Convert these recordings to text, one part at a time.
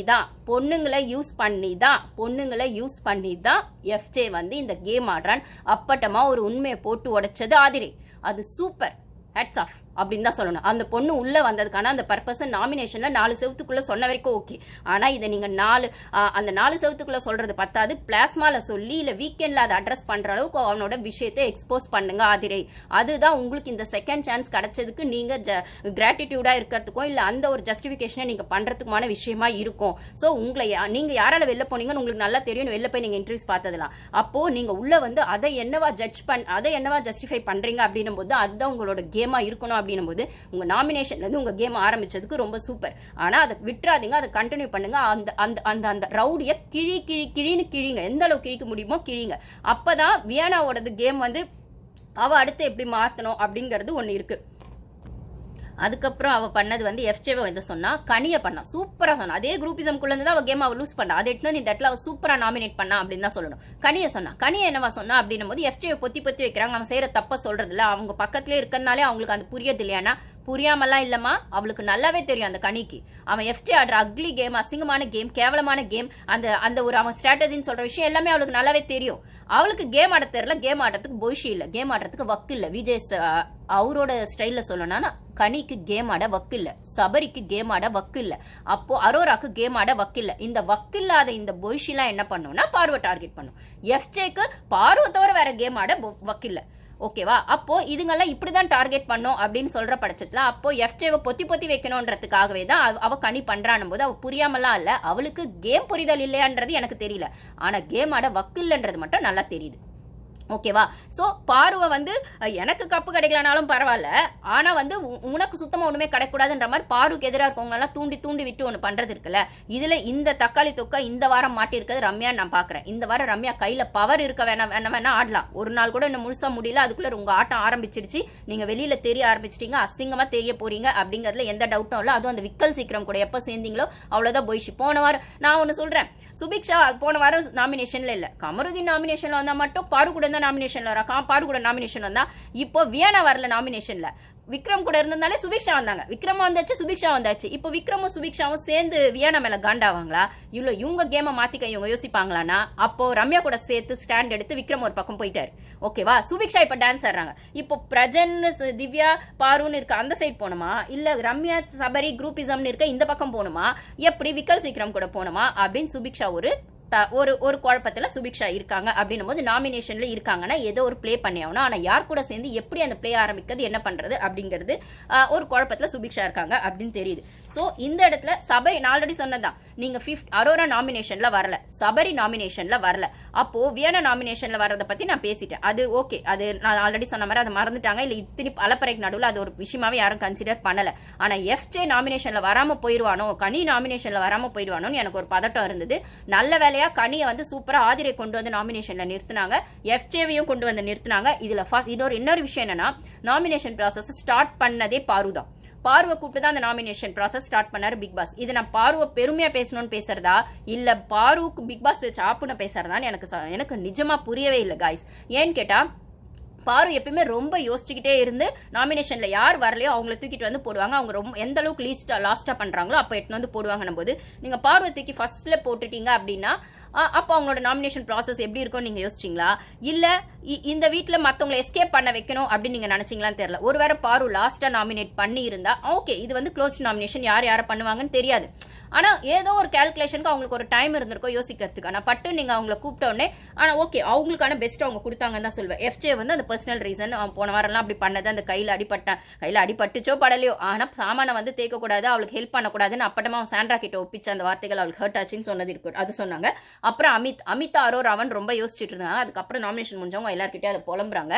தான் பொண்ணுங்களை யூஸ் பண்ணி தான் பொண்ணுங்களை யூஸ் பண்ணி தான் எஃப்ஜே வந்து இந்த கேம் ஆடுறான். அப்பட்டமா ஒரு உண்மையை போட்டு உடைச்சது ஆதிரை. அது சூப்பர் ஹேட்ஸ் ஆஃப் அப்படின்னு தான் சொல்லணும். அந்த பொண்ணு உள்ளே வந்ததுக்கான அந்த பர்பஸை நாமினேஷனில் நாலு செவத்துக்குள்ளே சொன்ன வரைக்கும் ஓகே ஆனால் இதை நீங்கள் நாலு அந்த நாலு செவத்துக்குள்ளே சொல்கிறது பத்தாது. பிளாஸ்மாவில் சொல்லி இல்லை வீக்கெண்டில் அதை அட்ரஸ் பண்ணுற அளவுக்கு அவனோட விஷயத்தை எக்ஸ்போஸ் பண்ணுங்க ஆதிரை. அதுதான் உங்களுக்கு இந்த செகண்ட் சான்ஸ் கிடைச்சதுக்கு ஜ கிராட்டிடியூடாக இருக்கிறதுக்கும் இல்லை அந்த ஒரு ஜஸ்டிஃபிகேஷனை நீங்கள் பண்ணுறதுக்குமான விஷயமா இருக்கும். ஸோ உங்களை யா- யாரால் வெளில போனீங்கன்னு உங்களுக்கு நல்லா தெரியும். வெளில போய் நீங்கள் இன்டர்வியூஸ் பார்த்ததுலாம் அப்போது நீங்கள் உள்ளே வந்து அதை என்னவா ஜட்ஜ் பண் அதை என்னவா ஜஸ்டிஃபை பண்ணுறீங்க அப்படின்னும் போது அதுதான் உங்களோட கேமாக இருக்கணும் அப்படின்னும் போது உங்க நாமினேஷன்ல இருந்து கேம் ஆரம்பிச்சதுக்கு ரொம்ப சூப்பர் ஆனால் அதை விட்டுறாதீங்க அதை கண்டினியூ பண்ணுங்க. அந்த அந்த அந்த அந்த ரவுடியை கிழி கிழி கிழின்னு கிழிங்க. எந்த அளவுக்கு கிழிக்க முடியுமோ கிழிங்க. அப்பதான் வியனாவோடது கேம் வந்து அவ அடுத்து எப்படி மாற்றணும் அப்படிங்கிறது ஒன்று இருக்கு. அதுக்கப்புறம் அவள் பண்ணது வந்து எஃப்ஜேவை வந்து சொன்னா கனியை பண்ணா சூப்பராக சொன்னா. அதே குரூப்பிசம்குள்ள இருந்து தான் அவள் கேம் அவள் லூஸ் பண்ணா. அதை எடுத்து இந்த இடத்துல அவள் சூப்பராக நாமினேட் பண்ணா அப்படின்னு தான் சொல்லணும். கனியை சொன்னா கனியை என்னவா சொன்னா அப்படின்னும் போது எஃப்ஜேவை பொத்தி பொத்தி வைக்கிறாங்க. அவன் செய்கிற தப்பை சொல்கிறதில்ல அவங்க பக்கத்துலேயே இருக்கிறதுனாலே அவங்களுக்கு அது புரியது இல்லையானா புரியாமலாம் இல்லைம்மா. அவளுக்கு நல்லாவே தெரியும் அந்த கனிக்கு. அவன் எஃப்டி ஆடுற அக்லி கேம் அசிங்கமான கேம் கேவலமான கேம் அந்த அந்த ஒரு அவன் ஸ்ட்ராட்டஜின்னு சொல்கிற விஷயம் எல்லாமே அவளுக்கு நல்லாவே தெரியும். அவளுக்கு கேம் ஆட தெரியல கேம் ஆடுறதுக்கு பொய்ஷி இல்லை கேம் ஆடுறதுக்கு வக்கு இல்லை. விஜய் அவரோட ஸ்டைலில் சொல்லணும்னா கனிக்கு கேம் ஆட வக்கு இல்லை சபரிக்கு கேம் ஆட வக்கு இல்லை அப்போ அரோராக்கு கேம் ஆட வக்கு இல்லை. இந்த வக்கு இல்லாத இந்த பொய்ஷிலாம் என்ன பண்ணும்னா பார்வை டார்கெட் பண்ணும். எஃப்ஜேக்கு பார்வை தவிர வேற கேம் ஆட வ- வக்கு இல்லை. ஓகேவா? அப்போ இதுங்கெல்லாம் இப்படிதான் டார்கெட் பண்ணோம் அப்படின்னு சொல்ற பட்சத்தில் அப்போ எஃப்ஜேவை பொத்தி பொத்தி வைக்கணுன்றதுக்காகவே தான் அவ- கனி பண்றான் போது அவ புரியாமலாம் இல்லை. அவளுக்கு கேம் புரிதல் இல்லையான்றது எனக்கு தெரியல. ஆனா கேம் ஆட வக்கு இல்லைன்றது மட்டும் நல்லா தெரியுது. ஓகேவா? ஸோ பார்வை வந்து எனக்கு கப்பு கிடைக்கலனாலும் பரவாயில்ல ஆனால் வந்து உ- உனக்கு சுத்தமாக ஒன்றுமே கிடைக்கூடாதுன்ற மாதிரி பாருக்கு எதிராக இருக்கவங்கலாம் தூண்டி தூண்டி விட்டு ஒன்று பண்ணுறது இருக்குல்ல? இதில் இந்த தக்காளி தொக்கா இந்த வாரம் மாட்டியிருக்கிறது ரம்யா நான் பார்க்குறேன் இந்த வாரம் ரம்யா கையில் பவர் இருக்க வேணாம் வேணா வேணா ஆடலாம். ஒரு நாள் கூட இன்னும் முழுசாக முடியல. அதுக்குள்ளே உங்கள் ஆட்டம் ஆரம்பிச்சிடுச்சு. நீங்கள் வெளியில் தெரிய ஆரம்பிச்சிட்டிங்க. அசிங்கமாக தெரிய போகிறீங்க அப்படிங்கிறதுல எந்த டவுட்டும் இல்லை. அதுவும் அந்த விக்கல் சீக்கிரம் கூட எப்போ சேர்ந்தீங்களோ அவ்வளோதான் போயிடுச்சு. போன வாரம் நான் ஒன்று சொல்கிறேன் சுபிக்ஷா போன வாரம் நாமினேஷனில் இல்லை. கமருதீன் நாமினேஷனில் வந்தால் மட்டும் பாரு கூட நாமினேஷன்ல வரா பாடு கூட நாமினேஷன் வந்தா இப்போ வியானா வரல நாமினேஷன்ல விக்ரம் கூட இருந்ததுனாலே சுபிக்ஷா வந்தாங்க. விக்ரம் வந்தாச்சு சுபிக்ஷா வந்தாச்சு. இப்போ விக்ரமும் சுபிக்ஷாவும் சேர்ந்து வியானா மேல காண்டாவாங்களா? இவ்வளோ இவங்க கேமை மாத்திக்க இவங்க யோசிப்பாங்களான்னா அப்போ ரம்யா கூட சேர்த்து ஸ்டாண்ட் எடுத்து விக்ரம் ஒரு பக்கம் போயிட்டாரு. ஓகேவா சுபிக்ஷா இப்போ டான்ஸ் ஆடுறாங்க. இப்போ பிரஜன் திவ்யா பாருன்னு இருக்க அந்த சைட் போகணுமா இல்ல ரம்யா சபரி குரூப்பிசம்னு இருக்க இந்த பக்கம் போகணுமா எப்படி விக்கல் சீக்கிரம் கூட போகணுமா அப்படின்னு சுபிக்ஷா ஒரு ஒரு ஒரு குழப்பத்தில் சுபிக்ஷா இருக்காங்க அப்படின்னும் போது நாமினேஷனில் இருக்காங்கன்னா ஏதோ ஒரு ப்ளே பண்ணி ஆகணும். ஆனால் யார் கூட சேர்ந்து எப்படி அந்த ப்ளே ஆரம்பிக்கிறது என்ன பண்ணுறது அப்படிங்கிறது ஒரு குழப்பத்தில் சுபிக்ஷா இருக்காங்க அப்படின்னு தெரியுது. ஸோ இந்த இடத்துல சபரி நான் ஆல்ரெடி சொன்னதான் நீங்கள் ஃபிஃப்த் அரோரா நாமினேஷனில் வரல. சபரி நாமினேஷனில் வரல. அப்போ வியனா நாமினேஷனில் வரதை பற்றி நான் பேசிட்டேன். அது ஓகே அது நான் ஆல்ரெடி சொன்ன மாதிரி அதை மறந்துட்டாங்க. இல்லை இத்தனை அலப்பறைக்கு நடுவில் அது ஒரு விஷயமாவே யாரும் கன்சிடர் பண்ணலை. ஆனால் எஃப்ஜே நாமினேஷனில் வராமல் போயிடுவானோ கனி நாமினேஷனில் வராமல் போயிடுவானோன்னு எனக்கு ஒரு பதட்டம் இருந்தது. நல்ல வேலையாக கனியை வந்து சூப்பராக ஆதிரை கொண்டு வந்து நாமினேஷனில் நிறுத்தினாங்க. எஃப்ஜேவையும் கொண்டு வந்து நிறுத்தினாங்க. இதில் ஃபஸ்ட் இன்னொரு இன்னொரு விஷயம் என்னன்னா நாமினேஷன் ப்ராசஸ் ஸ்டார்ட் பண்ணதே பாருதான். பார்வை கூப்பிட்டு தான் அந்த நாமினேஷன் ப்ராசஸ் ஸ்டார்ட் பண்ணார் பிக் பாஸ் இது நான் பார்வை பெருமையாக பேசணும்னு பேசுறதா? இல்லை பாருவுக்கு பிக் பாஸ் வச்சு ஆப்புன்னு பேசுறதான்னு எனக்கு ச- எனக்கு நிஜமாக புரியவே இல்லை காய்ஸ் ஏன்னு கேட்டால் பாரு எப்பயுமே ரொம்ப யோசிச்சுக்கிட்டே இருந்து நாமினேஷன்ல யார் வரலையோ அவங்கள தூக்கிட்டு வந்து போடுவாங்க. அவங்க ரொம்ப எந்த அளவுக்கு லீஸ்டா லாஸ்டா பண்றாங்களோ அப்ப எடுத்து வந்து போடுவாங்கன்னும் போது நீங்க பார்வை தூக்கி ஃபர்ஸ்ட்ல போட்டுட்டீங்க அப்படின்னா அப்போ அவங்களோட நாமினேஷன் ப்ராசஸ் எப்படி இருக்கும்னு நீங்க யோசிச்சீங்களா? இல்ல இ- இந்த வீட்டில் மற்றவங்களை எஸ்கேப் பண்ண வைக்கணும் அப்படின்னு நீங்க நினைச்சீங்களான்னு தெரியல. ஒருவேளை பாரு லாஸ்டா நாமினேட் பண்ணி இருந்தா ஓகே இது வந்து க்ளோஸ் நாமினேஷன் யார் யாரை பண்ணுவாங்கன்னு தெரியாது. ஆனால் ஏதோ ஒரு கால்குலேஷனுக்கு அவங்களுக்கு ஒரு டைம் இருந்திருக்கோ யோசிக்கிறதுக்கு. ஆனால் பட்டு நீங்கள் அவங்கள கூப்பிட்ட உடனே ஓகே அவங்களுக்கான பெஸ்ட் அவங்க கொடுத்தாங்கன்னு தான் சொல்வேன் எஃப்ஜே வந்து அந்த பர்சனல் ரீசன் அவன் போன வாரம்லாம் அப்படி பண்ணது அந்த கையில் அடிபட்டான். கையில் அடிபட்டுச்சோ படலையோ ஆனால் சாமானை வந்து தேக்க கூடாது அவளுக்கு ஹெல்ப் பண்ணக்கூடாதுன்னு அப்பட்டமா அவன் சாண்ட்ரா கிட்ட ஒப்பிச்சு அந்த வார்த்தைகள் அவளுக்கு ஹர்ட் ஆச்சுன்னு சொன்னது இருக்கு அது சொன்னாங்க. அப்புறம் அமித் அமித் அரோராவன் ரொம்ப யோசிச்சுட்டு இருந்தாங்க. அதுக்கப்புறம் நாமினேஷன் முடிஞ்சவங்க எல்லார்கிட்டயும் அதை புலம்புறாங்க.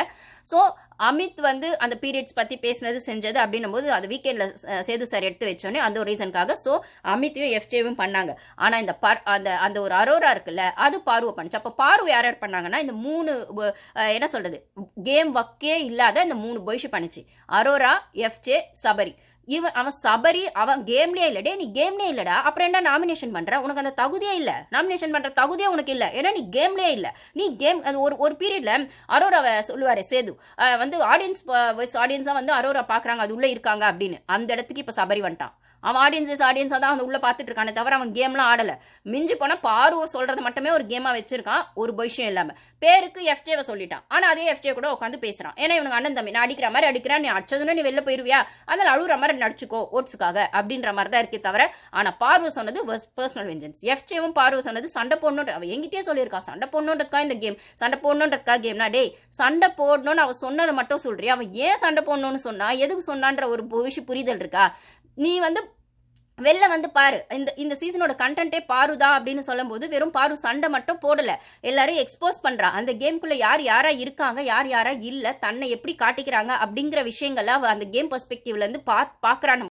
ஸோ அமித் வந்து அந்த பீரியட்ஸ் பற்றி பேசினது செஞ்சது அப்படின்னும் போது அது வீக்கெண்டில் சேது சார் எடுத்து வச்சோன்னே அந்த ஒரு ரீசனுக்காக ஸோ அமித்தையும் எஃப்ஜேவும் பண்ணாங்க. ஆனால் இந்த பர் அந்த அந்த ஒரு அரோரா இருக்குல்ல அது பார்வை பண்ணுச்சு. அப்போ பார்வை யார் யார் பண்ணாங்கன்னா இந்த மூணு என்ன சொல்கிறது கேம் வக்கே இல்லாத இந்த மூணு பொய்ஷு பண்ணிச்சு. Aurora FJ Sabari. இவன் அவன் சபரி அவன் கேம்லயே இல்ல. நீ கேம்லயே இல்லடா. அப்புறம் என்ன நாமினேஷன் பண்ற? உனக்கு அந்த தகுதியே இல்ல. நாமினேஷன் பண்ற தகுதியே உனக்கு இல்ல. ஏன்னா நீ கேம்லயே இல்ல. நீ கேம் அது ஒரு ஒரு பீரியட்ல அரோராவை சொல்லுவாரு சேது. வந்து ஆடியன்ஸ் வாய்ஸ் ஆடியன்ஸா வந்து அரோரா பாக்குறாங்க. அது உள்ள இருக்காங்க அப்படின்னு. அந்த இடத்துக்கு இப்ப சபரி வந்துட்டான். அவன் ஆடியன்ஸஸ் ஆடியன்ஸாக தான் வந்து உள்ளே பார்த்துட்டு இருக்கானே தவிர அவன் கேம்லாம் ஆடலை. மிஞ்சி போனால் பாருவை சொல்கிறது மட்டுமே ஒரு கேமாக வச்சிருக்கான் ஒரு விஷயம் இல்லாமல் பேருக்கு எஃப்ஜேவை சொல்லிட்டான். ஆனால் அதே எஃப்ஜே கூட உட்காந்து பேசுகிறான் ஏன்னா இவனுக்கு அண்ணன் தம்பி நான் அடிக்கிற மாதிரி அடிக்கிறேன் நீ அடிச்சதுன்னு நீ வெளில போயிருவியா? அதனால் அழுகிற மாதிரி நடிச்சுக்கோ ஓட்ஸுக்காக அப்படின்ற மாதிரி தான் இருக்கே தவிர ஆனால் பார்வை சொன்னது பர்சனல் வெஞ்சன்ஸ் எஃப்ஜேவும் பார்வை சொன்னது சண்டை போடணுன்ற அவன் எங்கிட்டே சொல்லியிருக்கா சண்டை போடணுன்றதுக்கா இந்த கேம் சண்டை போடணுன்றதுக்கா கேம்னா டே சண்டை போடணும்னு அவள் சொன்னதை மட்டும் சொல்றியா? அவன் ஏன் சண்டை போடணும்னு சொன்னா எதுக்கு சொன்னான்ற ஒரு விஷயம் புரிதல் இருக்கா? நீ வந்து வெளில வந்து பாரு. இந்த இந்த சீசனோட கண்டென்ட்டே பாருதா அப்படின்னு சொல்லும்போது வெறும் பாரு சண்டை மட்டும் போடல. எல்லாரையும் எக்ஸ்போஸ் பண்றா. அந்த கேம்குள்ள யார் யாரா இருக்காங்க யார் யாரா இல்ல தன்னை எப்படி காட்டிக்கிறாங்க அப்படிங்கிற விஷயங்களை அந்த கேம் பெர்ஸ்பெக்டிவ்ல இருந்து பா பார்க்குறான்னு